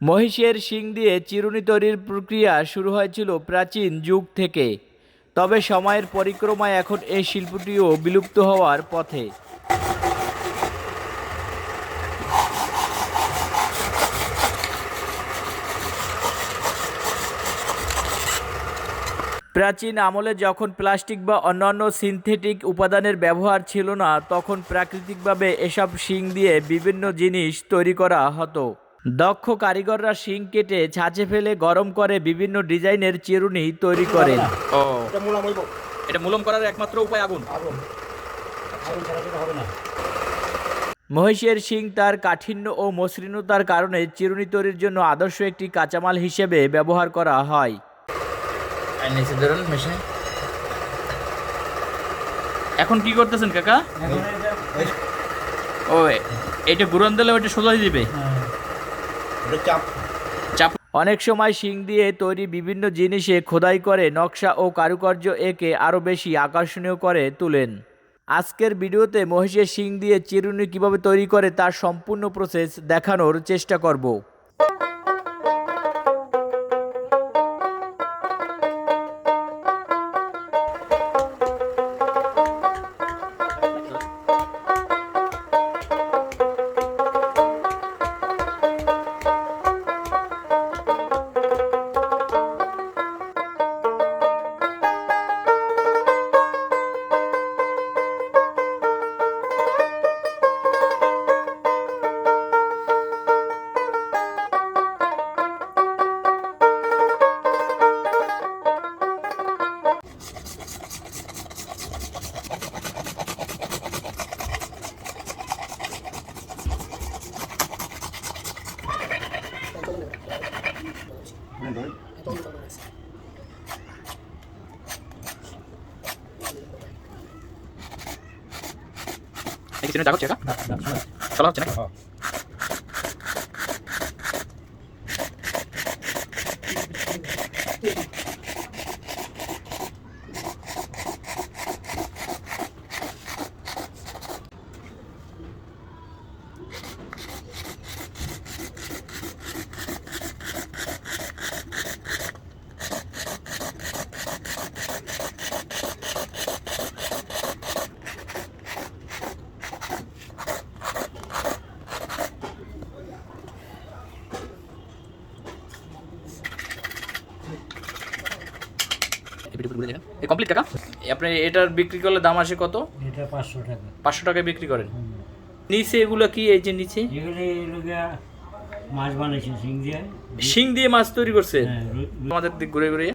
মহিষের শিং দিয়ে চিরুনি তৈরির প্রক্রিয়া শুরু হয়েছিল প্রাচীন যুগ থেকে। তবে সময়ের পরিক্রমায় এখন এই শিল্পটিও বিলুপ্ত হওয়ার পথে। প্রাচীন আমলে যখন প্লাস্টিক বা অন্যান্য সিনথেটিক উপাদানের ব্যবহার ছিল না, তখন প্রাকৃতিকভাবে এসব শিং দিয়ে বিভিন্ন জিনিস তৈরি করা হতো। দক্ষ কারিগররা শিং কেটে ছাঁচে ফেলে গরম করে বিভিন্ন ডিজাইনের চিরুনি তৈরি করেন। ও। এটা মুলম করার একমাত্র উপায় আগুন। আগুন। আগুন ছাড়া সেটা হবে না। মহিষের শিং তার কাঠিন্য ও মসৃণতার কারণে চিরুনি তৈরির জন্য আদর্শ একটি কাঁচামাল হিসেবে ব্যবহার করা হয়। এখন কি করতেছেন কাকা? ও এটা গুরন দিলে ওইটা সোজা হয়ে দিবে। এটা চাপ। অনেক সময় শিং দিয়ে তৈরি বিভিন্ন জিনিসে খোদাই করে নকশা ও কারুকার্য একে আরও বেশি আকর্ষণীয় করে তোলেন। আজকের ভিডিওতে মহিষের শিং দিয়ে চিরুনি কীভাবে তৈরি করে তার সম্পূর্ণ প্রসেস দেখানোর চেষ্টা করব। এই কিছু না যাগছে এটা চলা হচ্ছে নাকি এই কমপ্লিট কাকা? আপনি এটার বিক্রি করলে দাম আসে কত? এটা পাঁচশো টাকা। পাঁচশো টাকায় বিক্রি করেন। নিচে এগুলো কি এই যে নিচে? মাছ বানাইছে সিং দিয়ে। শিং দিয়ে মাছ তৈরি করছে? হ্যাঁ, আমাদের দিক ঘুরে ঘুরে।